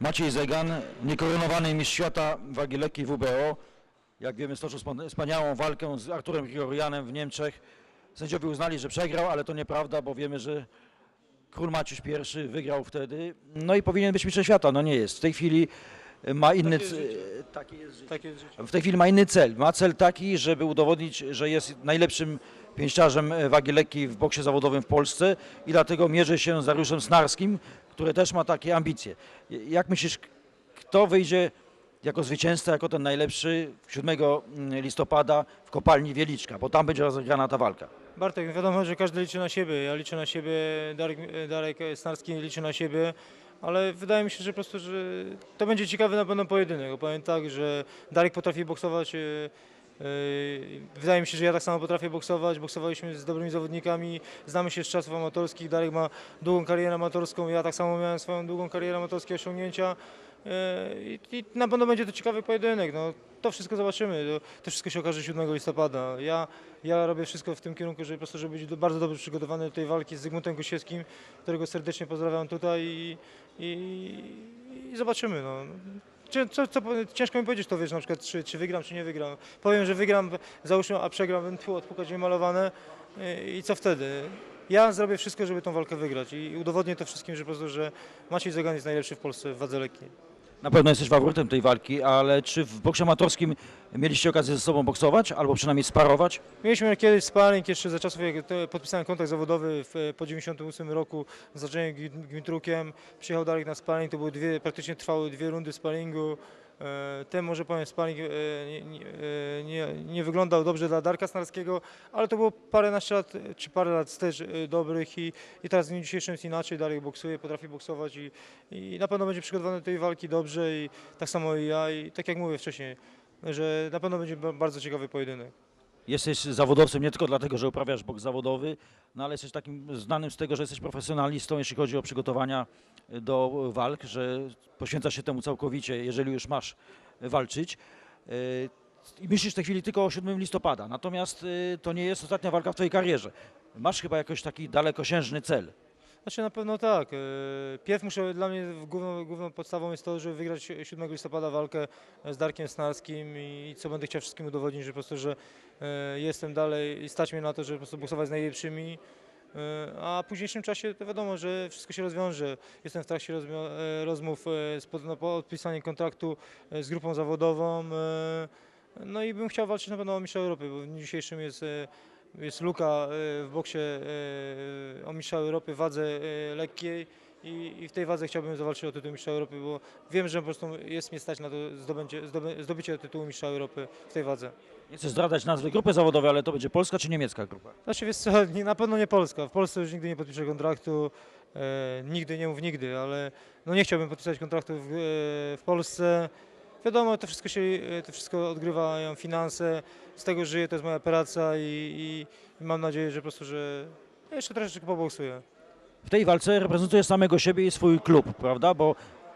Maciej Zegan, niekoronowany mistrz świata wagi lekkiej WBO. Jak wiemy, stoczył span- wspaniałą walkę z Arturem Grigorianem w Niemczech. Sędziowie uznali, że przegrał, ale to nieprawda, bo wiemy, że król Maciuś I wygrał wtedy. No i powinien być mistrzem świata. No nie jest. W tej chwili ma inny... Takie jest c- życie. Takie jest życie. Takie jest życie. W tej chwili ma inny cel. Ma cel taki, żeby udowodnić, że jest najlepszym pięściarzem wagi lekkiej w boksie zawodowym w Polsce i dlatego mierzy się z Dariuszem Snarskim, który też ma takie ambicje. Jak myślisz, kto wyjdzie jako zwycięzca, jako ten najlepszy 7 listopada w kopalni Wieliczka, bo tam będzie rozegrana ta walka. Bartek, wiadomo, że każdy liczy na siebie. Ja liczę na siebie, Darek, Darek Snarski liczy na siebie, ale wydaje mi się, że po prostu, że to będzie ciekawy na pewno pojedynek. Powiem tak, że Darek potrafi boksować. E, Wydaje mi się, że ja tak samo potrafię boksować. Boksowaliśmy z dobrymi zawodnikami, znamy się z czasów amatorskich. Darek ma długą karierę amatorską, ja tak samo miałem swoją długą karierę amatorskie osiągnięcia. E, I, I na pewno będzie to ciekawy pojedynek. No, to wszystko zobaczymy. To, to wszystko się okaże 7 listopada. Ja, ja robię wszystko w tym kierunku, żeby po prostu żeby być do- bardzo dobrze przygotowany do tej walki z Zygmuntem Gosiewskim, którego serdecznie pozdrawiam tutaj i, i, i zobaczymy. No. Czy, co, co, ciężko mi powiedzieć to, wiesz, na przykład, czy, czy wygram, czy nie wygram. Powiem, że wygram, załóżmy, a przegram, będę tu odpukać niemalowane i, i co wtedy? Ja zrobię wszystko, żeby tą walkę wygrać i udowodnię to wszystkim, że po prostu, że Maciej Zagan jest najlepszy w Polsce w wadze lekkiej. Na pewno jesteś faworytem tej walki, ale czy w boksie amatorskim mieliście okazję ze sobą boksować, albo przynajmniej sparować? Mieliśmy kiedyś sparring jeszcze za czasów, jak podpisałem kontrakt zawodowy w, po 98 roku z Andrzejem Gmitrukiem. Przyjechał Darek na sparring, to były dwie, praktycznie trwały dwie rundy sparingu. E, Ten może powiem sparring e, nie, e, nie, nie wyglądał dobrze dla Darka Snarskiego, ale to było paręnaście lat, czy parę lat e, dobrych i, i teraz w dniu dzisiejszym jest inaczej. Darek boksuje, potrafi boksować i, i na pewno będzie przygotowany do tej walki dobrze i tak samo i ja i tak jak mówię wcześniej, że na pewno będzie ba- bardzo ciekawy pojedynek. Jesteś zawodowcem nie tylko dlatego, że uprawiasz boks zawodowy, no ale jesteś takim znanym z tego, że jesteś profesjonalistą, jeśli chodzi o przygotowania do walk, że poświęcasz się temu całkowicie, jeżeli już masz walczyć. Yy, I myślisz w tej chwili tylko o 7 listopada, natomiast to nie jest ostatnia walka w twojej karierze. Masz chyba jakoś taki dalekosiężny cel. Znaczy na pewno tak. E, Pierw muszę, dla mnie główną, główną podstawą jest to, żeby wygrać 7 listopada walkę z Darkiem Snarskim i co będę chciał wszystkim udowodnić, że po prostu, że e, jestem dalej i stać mnie na to, żeby po prostu boksować z najlepszymi. E, A w późniejszym czasie to wiadomo, że wszystko się rozwiąże. Jestem w trakcie e, rozmów e, z pod, no, kontraktu e, z grupą zawodową. e, No i bym chciał walczyć na pewno o mistrza Europy, bo w dniu dzisiejszym jest e, jest luka e, w boksie e, o mistrza Europy w wadze e, lekkiej i, w tej wadze chciałbym zawalczyć o tytuł mistrza Europy, bo wiem, że po prostu jest mnie stać na to zdobędzie, zdoby- zdobycie tytułu mistrza Europy w tej wadze. Nie chcę zdradzać nazwy grupy zawodowej, ale to będzie polska czy niemiecka grupa? Znaczy wiesz co, nie, na pewno nie Polska. W Polsce już nigdy nie podpiszę kontraktu, e, nigdy nie mów nigdy, ale no nie chciałbym podpisać kontraktu w, e, w Polsce. Wiadomo, to wszystko się, to wszystko odgrywają finanse, z tego żyję, to jest moja praca i, i, i mam nadzieję, że po prostu, że jeszcze troszeczkę poboksuję. W tej walce reprezentujesz samego siebie i swój klub, prawda? Bo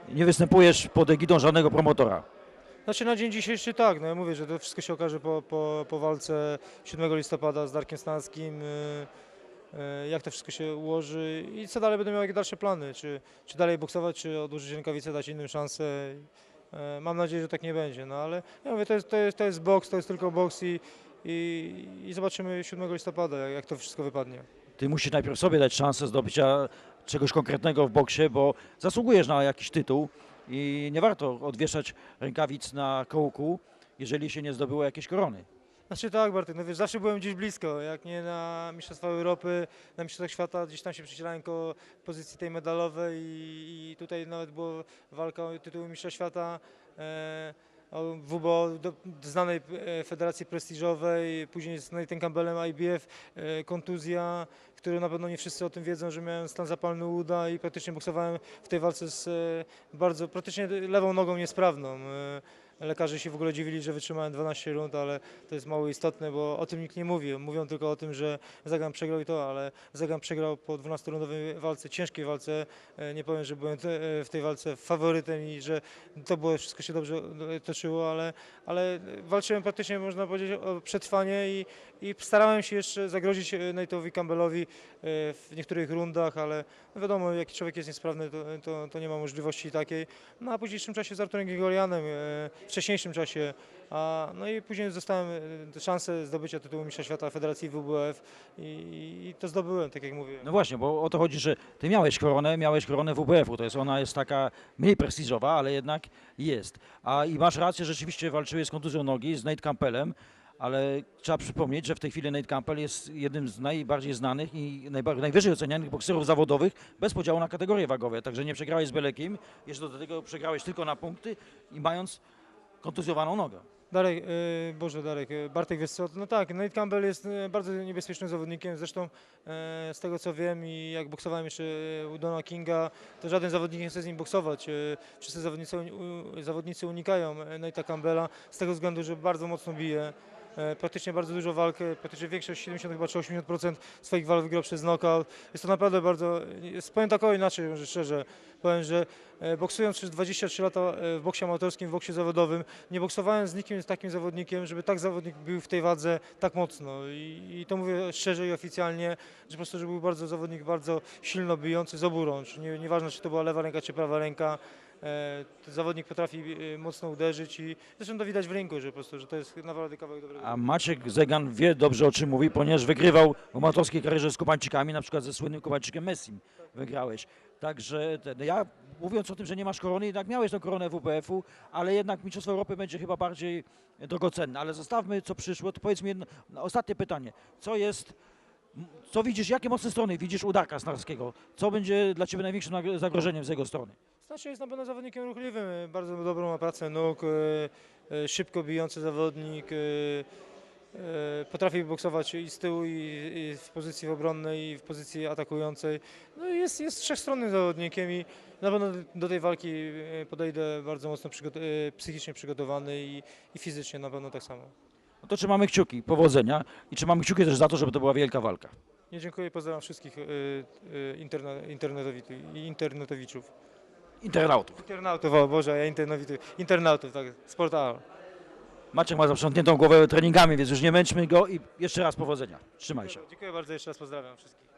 nie występujesz pod egidą żadnego promotora. Znaczy na dzień dzisiejszy tak, no ja mówię, że to wszystko się okaże po, po, po walce 7 listopada z Darkiem Stanskim, y, y, jak to wszystko się ułoży i co dalej będę miał, jakie dalsze plany, czy, czy dalej boksować, czy odłożyć rękawice, dać innym szansę. Y, Mam nadzieję, że tak nie będzie, no ale ja mówię, to jest, to jest, to jest boks, to jest tylko boks i, i, i zobaczymy 7 listopada, jak, jak to wszystko wypadnie. Ty musisz najpierw sobie dać szansę zdobycia czegoś konkretnego w boksie, bo zasługujesz na jakiś tytuł i nie warto odwieszać rękawic na kołku, jeżeli się nie zdobyło jakiejś korony. Znaczy tak, Bartek, no wiesz, zawsze byłem gdzieś blisko, jak nie na Mistrzostwa Europy, na Mistrzostwach Świata, gdzieś tam się przycielałem koło pozycji tej medalowej i, i tutaj nawet była walka o tytuł Mistrza Świata, e, o WBO, do, znanej e, federacji prestiżowej, później z Nathan Campbellem IBF, e, kontuzja, który na pewno nie wszyscy o tym wiedzą, że miałem stan zapalny uda i praktycznie boksowałem w tej walce z e, bardzo, praktycznie lewą nogą niesprawną. E, Lekarze się w ogóle dziwili, że wytrzymałem 12 rund, ale to jest mało istotne, bo o tym nikt nie mówi. Mówią tylko o tym, że Zagan przegrał i to, ale Zagan przegrał po 12-rundowej walce, ciężkiej walce. E, Nie powiem, że byłem e, w tej walce faworytem i że to było, wszystko się dobrze e, toczyło, ale, ale walczyłem praktycznie, można powiedzieć, o przetrwanie i, i starałem się jeszcze zagrozić Nate'owi Campbellowi w niektórych rundach, ale no wiadomo, jak człowiek jest niesprawny, to, to, to nie ma możliwości takiej. No a w późniejszym czasie z Arturem Grigorianem, w wcześniejszym czasie, no i później dostałem e, szansę zdobycia tytułu mistrza świata Federacji WWF i, i to zdobyłem, tak jak mówiłem. No właśnie, bo o to chodzi, że ty miałeś koronę, miałeś koronę WBF-u, to jest ona jest taka mniej prestiżowa, ale jednak jest. A i masz rację, rzeczywiście walczyłeś z kontuzją nogi, z Nate Campbellem, ale trzeba przypomnieć, że w tej chwili Nate Campbell jest jednym z najbardziej znanych i najwyżej ocenianych bokserów zawodowych bez podziału na kategorie wagowe, także nie przegrałeś z byle kim, jeszcze do tego przegrałeś tylko na punkty i mając kontuzjowaną nogę. Darek, e, Boże Darek, e, Bartek wiesz co, no tak, Nate Campbell jest e, bardzo niebezpiecznym zawodnikiem, zresztą e, z tego co wiem i jak boksowałem jeszcze u Dona Kinga, to żaden zawodnik nie chce z nim boksować. E, Wszyscy zawodnicy, u- zawodnicy unikają e, Nate'a Campbella z tego względu, że bardzo mocno bije. E, Praktycznie bardzo dużo walk, e, praktycznie większość, 70 chyba czy 80% swoich walk wygrał przez knockout. Jest to naprawdę bardzo, powiem tak o inaczej, może szczerze, powiem, że e, boksując przez 23 lata w boksie amatorskim, w boksie zawodowym, nie boksowałem z nikim z takim zawodnikiem, żeby tak zawodnik był w tej wadze tak mocno. I, i to mówię szczerze i oficjalnie, że po prostu, że był bardzo zawodnik, bardzo silno bijący z obu rącz. Nie, nieważne, czy to była lewa ręka, czy prawa ręka. E, zawodnik potrafi e, mocno uderzyć i zresztą to widać w rynku, że po prostu, że to jest naprawdę kawałek dobrego. A Maciek Zegan wie dobrze o czym mówi, ponieważ wygrywał w amatorskiej karierze z Kubańczykami, na przykład ze słynnym Kubańczykiem Messim wygrałeś. Także ten, ja mówiąc o tym, że nie masz korony, jednak miałeś tą koronę WPF-u, ale jednak Mistrzostwo Europy będzie chyba bardziej drogocenne. Ale zostawmy co przyszło, to powiedz mi jedno, no, ostatnie pytanie. Co jest, co widzisz, jakie mocne strony widzisz u Darka Snarskiego? Co będzie dla Ciebie największym zagrożeniem z jego strony? Znaczy jest na pewno zawodnikiem ruchliwym, bardzo dobrą ma pracę nóg, e, e, szybko bijący zawodnik, e, potrafi boksować i z tyłu, i, i w pozycji obronnej, i w pozycji atakującej. No i jest, jest wszechstronnym zawodnikiem i na pewno do tej walki podejdę bardzo mocno przygot- psychicznie przygotowany i, i fizycznie na pewno tak samo. No to trzymamy kciuki, powodzenia i trzymamy kciuki też za to, żeby to była wielka walka. Nie dziękuję, pozdrawiam wszystkich interne, internetowi- internetowiczów. Internautów. Internautów, o Boże, ja internowity, internautów, tak, sportal. Maciek ma zaprzątniętą głowę treningami, więc już nie męczmy go i jeszcze raz powodzenia. Trzymaj się. Dziękuję bardzo, jeszcze raz pozdrawiam wszystkich.